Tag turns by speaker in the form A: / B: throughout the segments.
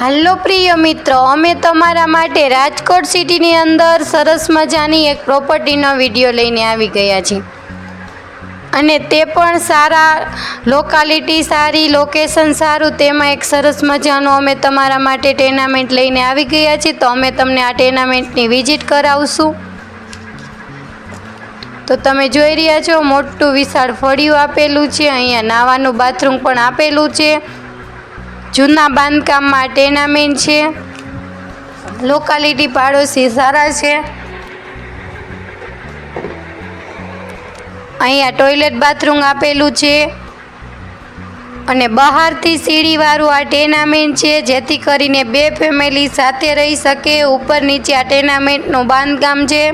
A: હાલો પ્રિય મિત્રો, અમે તમારા માટે રાજકોટ સિટીની અંદર સરસ મજાની એક પ્રોપર્ટીનો વીડિયો લઈને આવી ગયા છીએ. અને તે પણ સારા લોકાલિટી સારી લોકેશન સારું તેમાં એક સરસ મજાનું અમે તમારા માટે ટેનામેન્ટ લઈને આવી ગયા છીએ. તો અમે તમને આ ટેનામેન્ટની વિઝિટ કરાવશું. તો તમે જોઈ રહ્યા છો, મોટું વિશાળ ફળિયું આપેલું છે, અહીંયા નાવાનું બાથરૂમ પણ આપેલું છે. જૂના બાંધકામમાં ટેનામેન્ટ છે. લોકાલિટી પાડોશી સારા છે. અહીંયા ટોયલેટ બાથરૂમ આપેલું છે. અને બહારથી સીડીવાળું આ ટેનામેન્ટ છે, જેથી કરીને બે ફેમિલી સાથે રહી શકે. ઉપર નીચે આ ટેનામેન્ટનું બાંધકામ છે.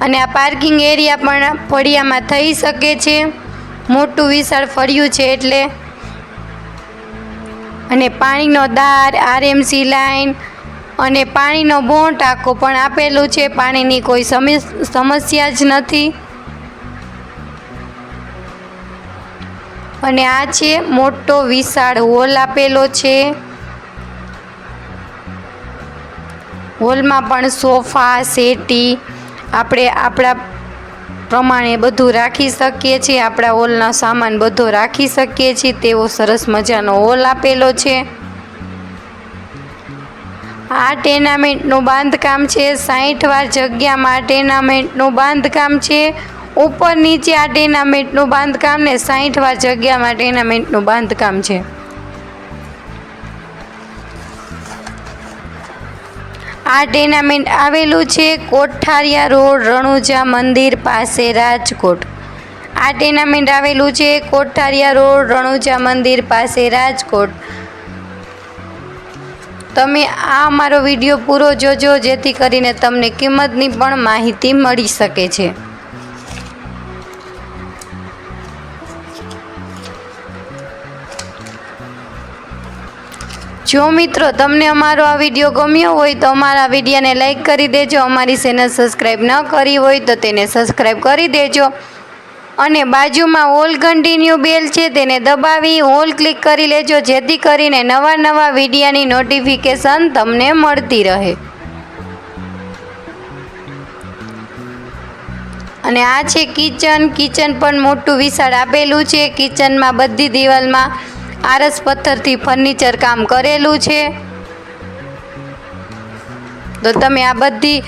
A: અને આ પાર્કિંગ એરિયા પણ ફળિયામાં થઈ શકે છે. મોટું વિશાળ ફળિયું છે એટલે અને પાણીનો દાર આરએમસી લાઈન અને પાણીનો બોણ ટાંકો પણ આપેલું છે. પાણીની કોઈ સમી- સમસ્યા જ નથી. અને આ છે મોટો વિશાળ હોલ આપેલો છે. હોલમાં પણ સોફા, સેટી, આપણે આપણા પ્રમાણે બધું રાખી શકીએ છીએ. આપણા હોલનો સામાન બધો રાખી શકીએ છીએ. તેવો સરસ મજાનો હોલ આપેલો છે. આ ટેનામેન્ટનું બાંધકામ છે. સાઠ વાર જગ્યામાં ટેનામેન્ટનું બાંધકામ છે. ઉપર નીચે આ ટેનામેન્ટનું બાંધકામ ને સાઠ વાર જગ્યામાં ટેનામેન્ટનું બાંધકામ છે. આ ટેનામેન્ટ આવેલું છે કોઠારિયા રોડ, રણુજા મંદિર પાસે રાજકોટ. આ ટેનામેન્ટ આવેલું છે કોઠારિયા રોડ, રણુજા મંદિર પાસે રાજકોટ. તમે આ અમારો વીડિયો પૂરો જોજો, જેથી કરીને તમને કિંમતની પણ માહિતી મળી શકે છે. જો મિત્રો તમને અમારો આ વીડિયો ગમ્યો હોય તો અમારા વિડીયોને લાઈક કરી દેજો. અમારી ચેનલ સબસ્ક્રાઈબ ન કરી હોય તો તેને સબસ્ક્રાઈબ કરી દેજો. અને બાજુમાં ઓલ કન્ટિન્યુ બેલ છે તેને દબાવી ઓલ ક્લિક કરી લેજો, જેથી કરીને નવા નવા વિડીયાની નોટિફિકેશન તમને મળતી રહે. અને આ છે કિચન. કિચન પણ મોટું વિશાળ આપેલું છે. કિચનમાં બધી દિવાલમાં આરસ પથ્થરથી ફર્નિચર કામ કરેલું છે. તો તમે આ બધી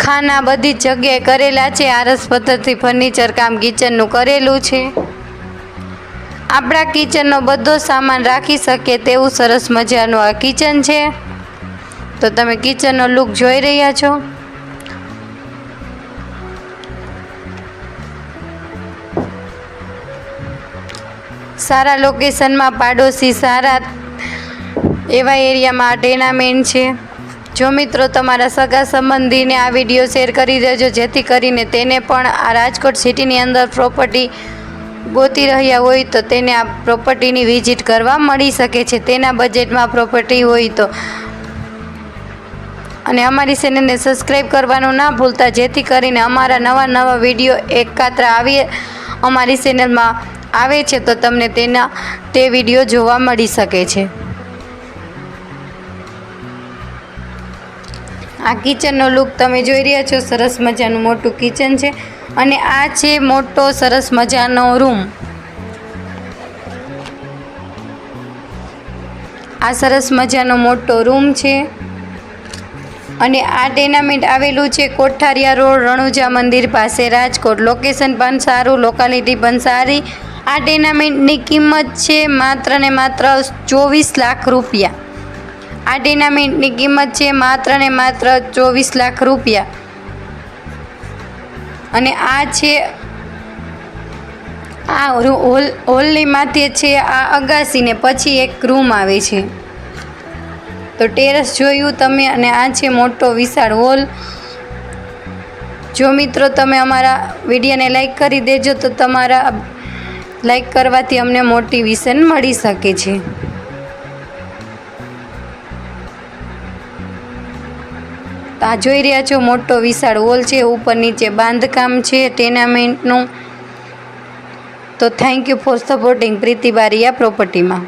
A: ખાના બધી જગ્યાએ કરેલા છે, આરસ પથ્થરથી ફર્નિચર કામ કિચનનું કરેલું છે. આપણા કિચનનો બધો સામાન રાખી શકે તેવું સરસ મજાનું આ કિચન છે. તો તમે કિચનનો લુક જોઈ રહ્યા છો. સારા લોકેશનમાં પાડોશી સારા એવા એરિયામાં આ ટેનામેન્ટ છે. જો મિત્રો તમારા સગા સંબંધીને આ વીડિયો શેર કરી દેજો, જેથી કરીને તેને પણ આ રાજકોટ સિટીની અંદર પ્રોપર્ટી ગોતી રહ્યા હોય તો તેને આ પ્રોપર્ટીની વિઝિટ કરવા મળી શકે છે. તેના બજેટમાં પ્રોપર્ટી હોય તો. અને અમારી ચેનલને સબસ્ક્રાઈબ કરવાનું ના ભૂલતા, જેથી કરીને અમારા નવા નવા વીડિયો એકાત્ર આવીએ અમારી ચેનલમાં આવે છે તો તમને તેના તે વીડિયો જોવા મળી શકે છે. આ કિચનનો લુક તમે જોઈ રહ્યા છો, સરસ મજાનું મોટું કિચન છે અને આ છે મોટો સરસ મજાનો રૂમ. આ સરસ મજાનો મોટો રૂમ છે અને આ ટેનામેન્ટ આવેલું છે કોઠારિયા રોડ, રણુજા મંદિર પાસે, રાજકોટ. લોકેશન પણ સારું લોકાલિટી પણ સારી. આ ટેનામેન્ટની કિંમત છે માત્ર ને માત્ર ચોવીસ લાખ રૂપિયા. આ ટેનામેન્ટની કિંમત છે માત્ર ને માત્ર ચોવીસ લાખ રૂપિયા. અને આ છે, આ હોલ, હોલની માથે છે આ અગાસીને પછી એક રૂમ આવે છે. તો ટેરેસ જોયું તમે અને આ છે મોટો વિશાળ હોલ. જો મિત્રો તમે અમારા વિડીયોને લાઈક કરી દેજો તો તમારા લાઈક કરવાથી અમને મોટિવેશન મળી શકે છે. આ જોઈ રહ્યા છો, મોટો વિશાળ હોલ છે, ઉપર નીચે બાંધકામ છે ટેનામેન્ટનું તો thank you for supporting Priti Baria પ્રોપર્ટીમાં